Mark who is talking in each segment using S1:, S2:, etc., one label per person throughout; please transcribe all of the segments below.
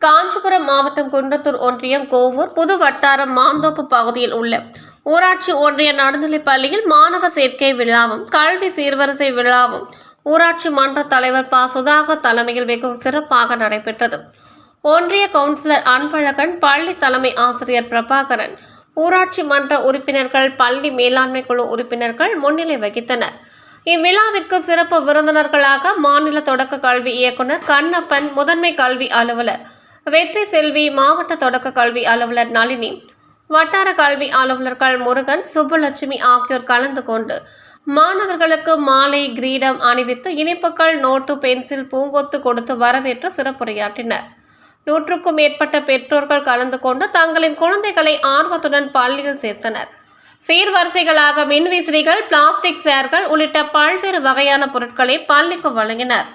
S1: காஞ்சிபுரம் மாவட்டம் குன்றத்தூர் ஒன்றியம் கோவூர் புது வட்டாரம் மாந்தோப்பு பகுதியில் உள்ள ஊராட்சி ஒன்றிய நடுநிலைப் பள்ளியில் மாணவ சேர்க்கை விழாவும் கல்வி சீர்வரிசை விழாவும் ஊராட்சி மன்ற தலைவர் ப. சுதாகர் தலைமையில் வெகு சிறப்பாக நடைபெற்றது. ஒன்றிய கவுன்சிலர் அன்பழகன் பள்ளி தலைமை ஆசிரியர் பிரபாகரன் ஊராட்சி மன்ற உறுப்பினர்கள் பள்ளி மேலாண்மை குழு உறுப்பினர்கள் முன்னிலை வகித்தனர். இவ்விழாவிற்கு சிறப்பு விருந்தினர்களாக மாநில தொடக்க கல்வி இயக்குனர் கண்ணப்பன் முதன்மை கல்வி அலுவலர் வெற்றி செல்வி மாவட்ட தொடக்க கல்வி அலுவலர் நளினி வட்டார கல்வி அலுவலர்கள் முருகன் சுப்புலட்சுமி ஆகியோர் கலந்து கொண்டு மாணவர்களுக்கு மாலை கிரீடம் அணிவித்து இனிப்புகள் நோட்டு பென்சில் பூங்கொத்து கொடுத்து வரவேற்று சிறப்புரையாற்றினர். நூற்றுக்கும் மேற்பட்ட பெற்றோர்கள் கலந்து கொண்டு தங்களின் குழந்தைகளை ஆர்வத்துடன் பள்ளியில் சேர்த்தனர். சீர்வரிசைகளாக மின்விசிறிகள் பிளாஸ்டிக் சேர்கள் உள்ளிட்ட பல்வேறு வகையான பொருட்களை பள்ளிக்கு வழங்கினர்.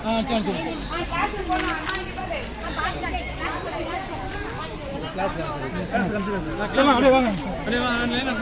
S2: ஆ சரி சரி கிளம்பா, அப்படியே வாங்க அப்படியே வாங்க அப்படியே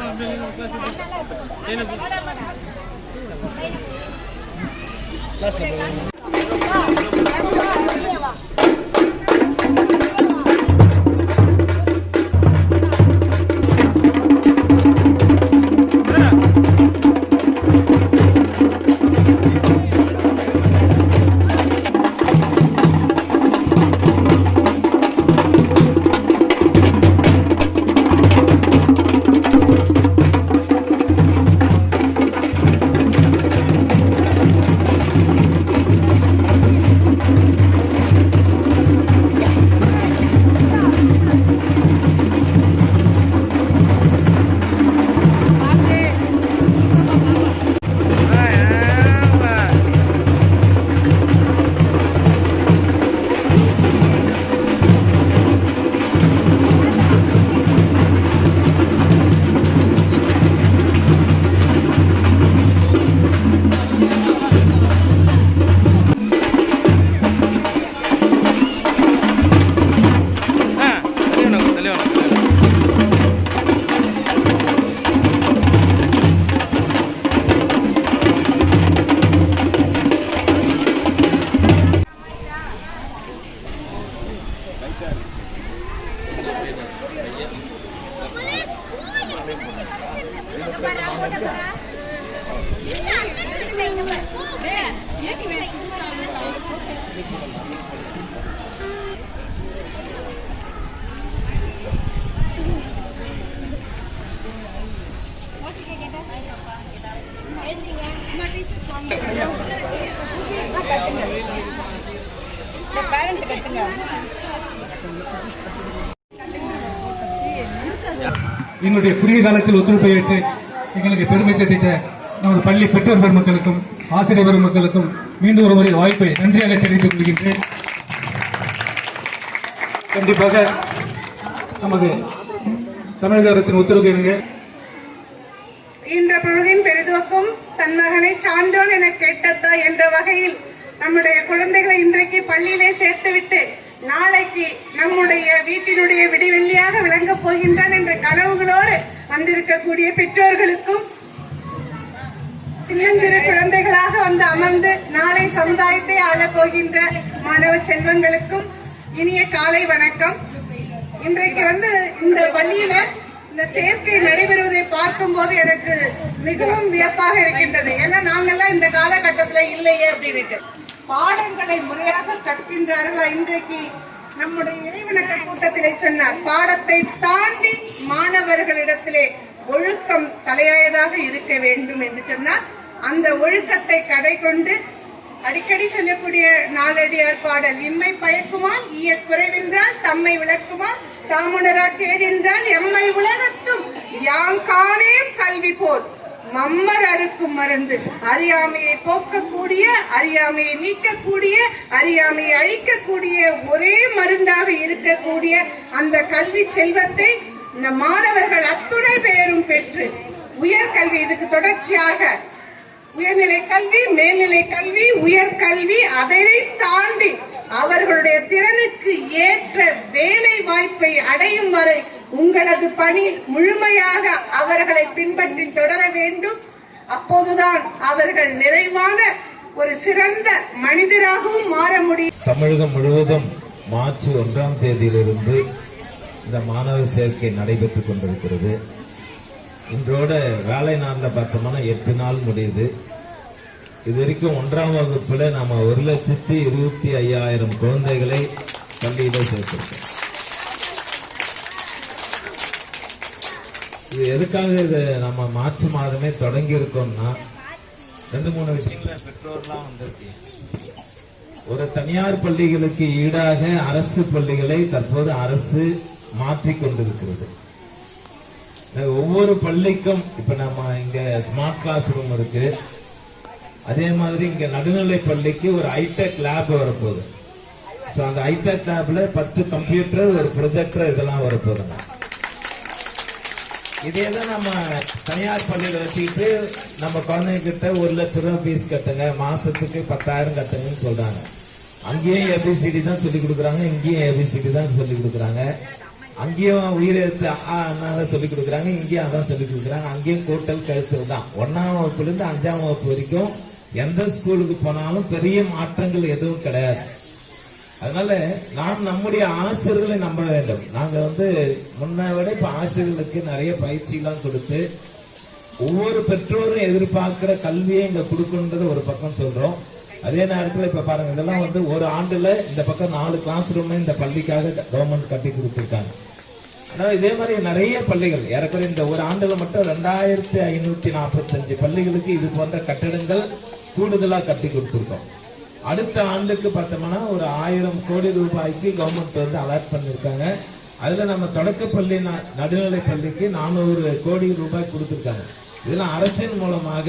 S2: என்னுடைய குறுகிய காலத்தில் ஒத்துழைப்பை ஏற்று எங்களுக்கு பெருமை சேர்த்திட்ட நமது பள்ளி பெற்றோர் பெருமக்களுக்கும் ஆசிரியர் பெருமக்களுக்கும் மீண்டும் ஒரு முறை வாய்ப்பை நன்றியாக தெரிவித்துக் கொள்கின்றேன். கண்டிப்பாக நமது தமிழக அரசின் உத்தரவு இணங்க
S3: இன்ற பொழுதின் பெரிதுவக்கும் தன் மகனை சான்றோன் என கேட்டதா என்ற வகையில் நம்முடைய குழந்தைகளை இன்றைக்கு பள்ளியிலே சேர்த்துவிட்டு நாளைக்கு நம்முடைய வீட்டினுடைய விடிவெள்ளியாக விளங்கப் போகின்றான் என்ற கனவுகளோடு வந்திருக்கக்கூடிய பெற்றோர்களுக்கும் சின்னஞ்சிறு குழந்தைகளாக வந்து அமர்ந்து நாளை சமுதாயத்தை ஆளப் போகின்ற மாணவ செல்வங்களுக்கும் இனிய காலை வணக்கம். இன்றைக்கு வந்து இந்த பள்ளியில இந்த சேர்க்கை நடைபெறுவதை பார்க்கும்போது எனக்கு மிகவும் வியப்பாக இருக்கின்றது. ஏன்னா நாங்கெல்லாம் இந்த காலகட்டத்துல இல்லையே அப்படின்ட்டு பாடங்களை முறையாக கற்கின்றார்களா இன்றைக்கு? நம்முடைய இறைவணக்க கூட்டத்திலே சொன்னார் பாடத்தை தாண்டி மாணவர்களிடத்திலே ஒழுக்கம் தலையாயதாக இருக்க வேண்டும் என்று சொன்னார். அந்த ஒழுக்கத்தை கடை கொண்டு அடிக்கடி சொல்லக்கூடிய நாளடியார் பாடல் இம்மை பயக்குமான் ஈய குறைவென்றால் தம்மை விளக்குமால் தாமுடரா கேடென்றால் எம்மை உலகத்தும் யாம் காணேம் கல்வி போர் மம்மர் அறுக்கும் மருந்து. அறியாமையை போக்கக்கூடிய அறியாமையை நீக்கக்கூடிய அறியாமையை அழிக்கக்கூடிய ஒரே மருந்தாக இருக்கக்கூடிய அந்த கல்வி செல்வத்தை இந்த மாணவர்கள் அத்துணை பெயரும் பெற்று உயர்கல்வி இதுக்கு தொடர்ச்சியாக உயர்நிலை கல்வி மேல்நிலை கல்வி உயர்கல்வி அதனை தாண்டி அவர்களுடைய திறனுக்கு ஏற்ற வேலை வாய்ப்பை அடையும் வரை உங்களது பணி முழுமையாக அவர்களை பின்பற்றி தொடர வேண்டும். அப்போதுதான் அவர்கள் நிறைவான ஒரு சிறந்த மனிதராகவும் மாற முடியும்.
S4: தமிழகம் முழுவதும் மார்ச் ஒன்றாம் தேதியிலிருந்து இந்த மாணவர் சேர்க்கை நடைபெற்றுக் கொண்டிருக்கிறது. இன்றோட வேலை நாளில் பார்த்தோம்னா எட்டு நாள் முடியுது. இது வரைக்கும் ஒன்றாம் வகுப்பில் நாம் ஒரு லட்சத்தி இருபத்தி ஐயாயிரம் குழந்தைகளை பள்ளியில் சேர்த்துருக்கோம். இது எதுக்காக இது நம்ம மார்ச் மாதமே தொடங்கி இருக்கோம்னா ரெண்டு மூணு விஷயங்கள பெற்றோர்லாம் வந்திருக்கீங்க ஒரு தனியார் பள்ளிகளுக்கு ஈடாக அரசு பள்ளிகளை தற்போது அரசு மாற்றி கொண்டிருக்கிறது. ஒவ்வொரு பள்ளிக்கும் இப்ப நம்ம இங்க ஸ்மார்ட் கிளாஸ் ரூம் இருக்கு. அதே மாதிரி இங்க நடுநிலை பள்ளிக்கு ஒரு ஹைடெக் லேப் வரப்போகுது. ஸோ அந்த ஹைடெக் லேப்ல பத்து கம்ப்யூட்டர் ஒரு ப்ரொஜெக்டர் இதெல்லாம் வரப்போகுதுங்க இதே தான் நம்ம தனியார் பள்ளியில் வச்சுக்கிட்டு நம்ம குழந்தைங்கிட்ட ஒரு லட்ச ரூபா ஃபீஸ் கட்டுங்க. மாதத்துக்கு பத்தாயிரம் கட்டுங்கன்னு சொல்கிறாங்க அங்கேயும் ஏபிசிடி தான் சொல்லி கொடுக்குறாங்க. இங்கேயும் ஏபிசிடி தான் சொல்லி கொடுக்குறாங்க. அங்கேயும் உயிரெழுத்து அண்ணா அண்ணாதான் சொல்லி கொடுக்குறாங்க. இங்கேயும் அதான் சொல்லி கொடுக்குறாங்க. அங்கேயும் கூட்டல் கழுத்து தான். ஒன்றாம் வகுப்புலேருந்து அஞ்சாம் வகுப்பு வரைக்கும் எந்த ஸ்கூலுக்கு போனாலும் பெரிய மாற்றங்கள் எதுவும் கிடையாது. அதனால நாம் நம்முடைய ஆசிரியர்களை நம்ப வேண்டும். நாங்கள் வந்து முன்ன விட இப்போ ஆசிரியர்களுக்கு நிறைய பயிற்சியெல்லாம் கொடுத்து ஒவ்வொரு பெற்றோரும் எதிர்பார்க்கிற கல்வியை இங்கே கொடுக்கணுன்றதை ஒரு பக்கம் சொல்கிறோம் அதே நேரத்தில் இப்போ பாருங்க இதெல்லாம் வந்து ஒரு ஆண்டில் இந்த பக்கம் நாலு கிளாஸ் ரூம் இந்த பள்ளிக்காக கவர்மெண்ட் கட்டி கொடுத்துருக்காங்க. ஆனால் இதே மாதிரி நிறைய பள்ளிகள் ஏறக்குறைய இந்த ஒரு ஆண்டில் மட்டும் ரெண்டாயிரத்தி ஐநூற்றி நாற்பத்தஞ்சு பள்ளிகளுக்கு இது போன்ற கட்டிடங்கள் கூடுதலாக கட்டி கொடுத்துருக்கோம். அடுத்த ஆண்டுக்கு பார்த்தோம்னா ஒரு ஆயிரம் கோடி ரூபாய்க்கு கவர்மெண்ட் வந்து அலாட் பண்ணியிருக்காங்க. அதில் நம்ம தொடக்கப்பள்ளி நடுநிலை பள்ளிக்கு நானூறு கோடி ரூபாய் கொடுத்துருக்காங்க. இதெல்லாம் அரசின் மூலமாக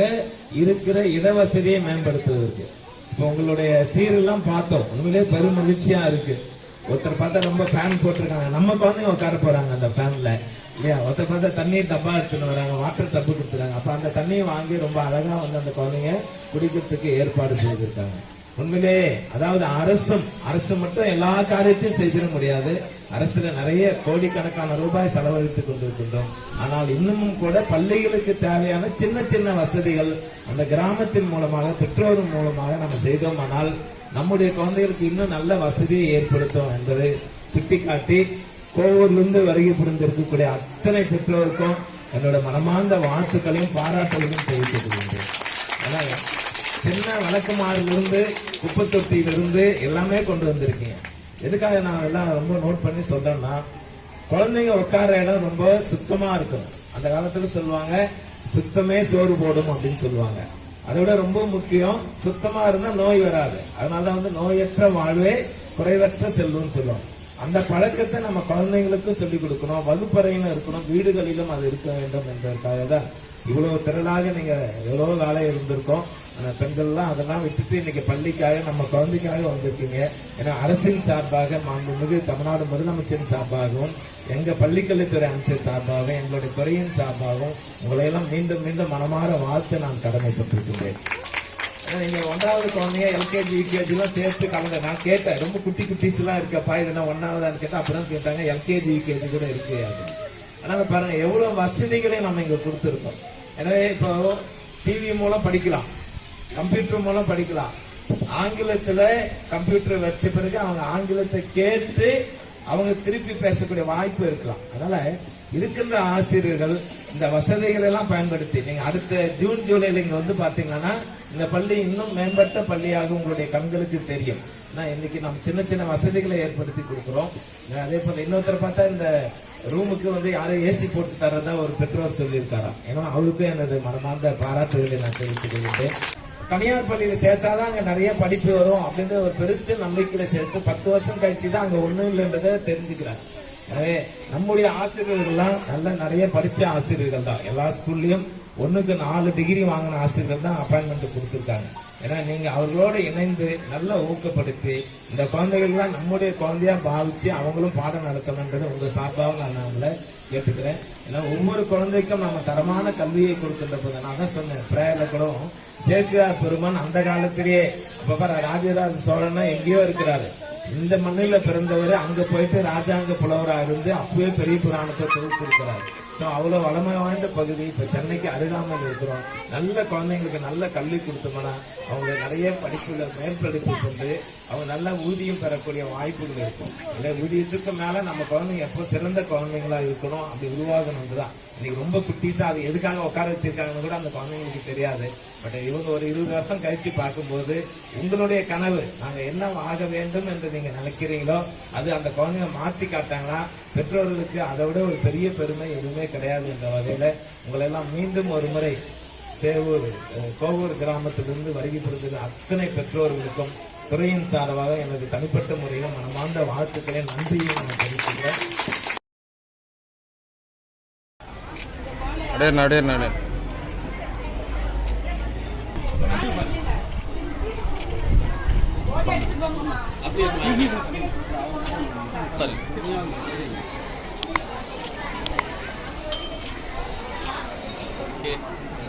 S4: இருக்கிற இடவசதியை மேம்படுத்துவதற்கு. இப்போ உங்களுடைய சீரெல்லாம் பார்த்தோம். உண்மையிலே பெரும் மகிழ்ச்சியாக இருக்குது ஒருத்தர் பார்த்தா ரொம்ப ஃபேன் போட்டிருக்காங்க. நம்ம குழந்தைங்க உட்கார போகிறாங்க அந்த ஃபேனில் இல்லையா? ஒருத்தர் பார்த்தா தண்ணி டப்பா எடுத்துன்னு வராங்க வாட்டர் டப்பு கொடுத்துறாங்க. அப்போ அந்த தண்ணியை வாங்கி ரொம்ப அழகாக வந்து அந்த குழந்தைங்க குடிக்கிறதுக்கு ஏற்பாடு செய்திருக்காங்க. உண்மையிலே அதாவது அரசும் அரசு மட்டும் எல்லா காரியத்தையும் செய்திட முடியாது. அரசுல நிறைய கோடிக்கணக்கான ரூபாய் செலவழித்துக் கொண்டிருக்கின்றோம். ஆனால் இன்னமும் கூட பள்ளிகளுக்கு தேவையான சின்ன சின்ன வசதிகள் அந்த கிராமத்தின் மூலமாக பெற்றோரின் மூலமாக நம்ம செய்தோம். ஆனால் நம்முடைய குழந்தைகளுக்கு இன்னும் நல்ல வசதியை ஏற்படுத்தும் என்பதை சுட்டிக்காட்டி கோவூர்லிருந்து வருகை புரிந்திருக்கக்கூடிய அத்தனை பெற்றோருக்கும் என்னோட மனமார்ந்த வாழ்த்துக்களையும் பாராட்டுகளையும் தெரிவித்துக் கொள்கின்றேன். அதான் சின்ன விளக்குமாறிலிருந்து குப்பை தொட்டியிலிருந்து எல்லாமே கொண்டு வந்திருக்கீங்க. எதுக்காக நான் எல்லாம் ரொம்ப நோட் பண்ணி சொல்றேன்னா குழந்தைங்க உட்கார இடம் ரொம்ப சுத்தமா இருக்கும். அந்த காலத்துல சொல்லுவாங்க சுத்தமே சோறு போடும் அப்படின்னு சொல்லுவாங்க. அதை விட ரொம்ப முக்கியம் சுத்தமா இருந்தா நோய் வராது. அதனாலதான் வந்து நோயற்ற வாழ்வே குறைவற்ற செல்வம்னு சொல்லுவோம் அந்த பழக்கத்தை நம்ம குழந்தைங்களுக்கும் சொல்லிக் கொடுக்கணும். வகுப்பறையிலும் இருக்கணும் வீடுகளிலும் அது இருக்க வேண்டும் என்பதற்காக தான் இவ்வளவு திரளாக நீங்க எவ்வளவு வேலை இருந்திருக்கோம். ஆனால் பெண்கள்லாம் அதெல்லாம் விட்டுட்டு இன்னைக்கு பள்ளிக்காக நம்ம குழந்தைக்காக வந்திருக்கீங்க. ஏன்னா அரசின் சார்பாக மாண்புமிகு தமிழ்நாடு முதலமைச்சரின் சார்பாகவும் எங்க பள்ளிக்கல்வித்துறை அமைச்சர் சார்பாகவும் எங்களுடைய துறையின் சார்பாகவும் உங்களை எல்லாம் மீண்டும் மீண்டும் மனமாற வாழ்த்து நான் கடமைப்பட்டிருக்கின்றேன். நீங்க ஒன்றாவது குழந்தைங்க எல்கேஜி யூகேஜி எல்லாம் சேர்த்து கலந்து நான் கேட்டேன். ரொம்ப குட்டி குட்டிஸ் எல்லாம் இருக்கப்பா இதுனா ஒன்னாவதான்னு கேட்டா அப்படிதான் கேட்டாங்க எல்கேஜி யூகேஜி கூட இருக்கு அப்படின்னு. அதனால பாருங்க எவ்வளவு வசதிகளை நம்ம இங்க கொடுத்துருக்கோம். எனவே இப்போ டிவி மூலம் படிக்கலாம். கம்ப்யூட்டர் மூலம் படிக்கலாம். ஆங்கிலத்தில் கம்ப்யூட்டர் வச்ச பிறகு அவங்க ஆங்கிலத்தை கேட்டு அவங்க திருப்பி பேசக்கூடிய வாய்ப்பு இருக்கலாம். அதனால இருக்கின்ற ஆசிரியர்கள் இந்த வசதிகள் எல்லாம் பயன்படுத்தி நீங்க அடுத்த ஜூன் ஜூலைல இங்க வந்து பாத்தீங்கன்னா இந்த பள்ளி இன்னும் மேம்பட்ட பள்ளியாக உங்களுடைய கண்களுக்கு தெரியும். ஏன்னா இன்னைக்கு நம்ம சின்ன சின்ன வசதிகளை ஏற்படுத்தி கொடுக்குறோம். அதே போல இன்னொருத்தர் பார்த்தா இந்த ரூமுக்கு வந்து யாரும் ஏசி போட்டு தரதா ஒரு பெற்றோர் சொல்லியிருக்காராம். ஏன்னா அவருக்கும் எனது மனமார்ந்த பாராட்டுகளை நான் தெரிவித்துக் கொள்கிறேன் தனியார் பள்ளியில் சேர்த்தாதான் அங்கே நிறைய படிப்பு வரும் அப்படின்ற ஒரு பெருத்து நம்பிக்கையில சேர்த்து பத்து வருஷம் கழிச்சு தான் அங்கே ஒன்றும் இல்லைன்றதை தெரிஞ்சுக்கிறாங்க எனவே நம்முடைய ஆசிரியர்கள்லாம் நல்ல நிறைய படித்த ஆசிரியர்கள் தான். எல்லா ஸ்கூல்லையும் ஒன்றுக்கு நாலு டிகிரி வாங்கின ஆசிரியர்கள் தான் அப்பாயின்மெண்ட் கொடுத்துருக்காங்க. ஏன்னா நீங்கள் அவர்களோடு இணைந்து நல்லா ஊக்கப்படுத்தி இந்த குழந்தைகள்லாம் நம்முடைய குழந்தையாக பாவித்து அவங்களும் பாடம் நடத்தணுன்றது உங்கள் சார்பாக நான் அவங்கள கேட்டுக்கிறேன். ஏன்னா ஒவ்வொரு குழந்தைக்கும் நம்ம தரமான கல்வியை கொடுக்கின்ற போது நான் தான் சொன்னேன் பிரேயர்ல கூட சேர்க்கிறார் பெருமான் அந்த காலத்திலேயே அப்ப பாரு ராஜராஜ சோழனா எங்கேயோ இருக்கிறாரு. இந்த மண்ணில் பிறந்தவர் அங்கே போயிட்டு ராஜாங்க புலவராக இருந்து அப்பவே பெரிய புராணத்தை தொகுத்திருக்கிறார். ஸோ அவ்வளோ வளமை வாய்ந்த பகுதி. இப்போ சென்னைக்கு அருகாமல் இருக்கிறோம். நல்ல குழந்தைங்களுக்கு நல்ல கல்வி கொடுத்தோம்னா அவங்க நிறைய படிப்புல மேற்படிப்பு கொண்டு அவங்க நல்ல ஊதியம் பெறக்கூடிய வாய்ப்புகள் இருக்கும். இல்லை ஊதியத்துக்கு மேலே நம்ம குழந்தைங்க எப்போ சிறந்த குழந்தைங்களா இருக்கணும் அப்படி உருவாகணும் தான் இன்னைக்கு ரொம்ப குட்டிஸாக அது எதுக்காக உட்கார வச்சிருக்காங்கன்னு கூட அந்த குழந்தைங்களுக்கு தெரியாது. பட் இவங்க ஒரு இருபது வருஷம் கழிச்சு பார்க்கும்போது உங்களுடைய கனவு நாங்கள் என்ன ஆக வேண்டும் என்று நீங்கள் நினைக்கிறீங்களோ அது அந்த குழந்தைங்க மாற்றி காட்டாங்களா? பெற்றோர்களுக்கு அதை விட ஒரு பெரிய பெருமை எதுவும் கிடையாது என்ற வகையில உங்களை எல்லாம் மீண்டும் ஒரு முறை சேவூர் கோவூர் கிராமத்திலிருந்து வருகை புரிந்த அத்தனை பெற்றோர்களுக்கும் துறையின் சார்பாக எனது தனிப்பட்ட முறையில் மனமார்ந்த வாழ்த்துக்களை நன்றியை நான் தெரிவித்துக்கிறேன்.
S5: அடே நடே நடே.
S6: சரி. Okay.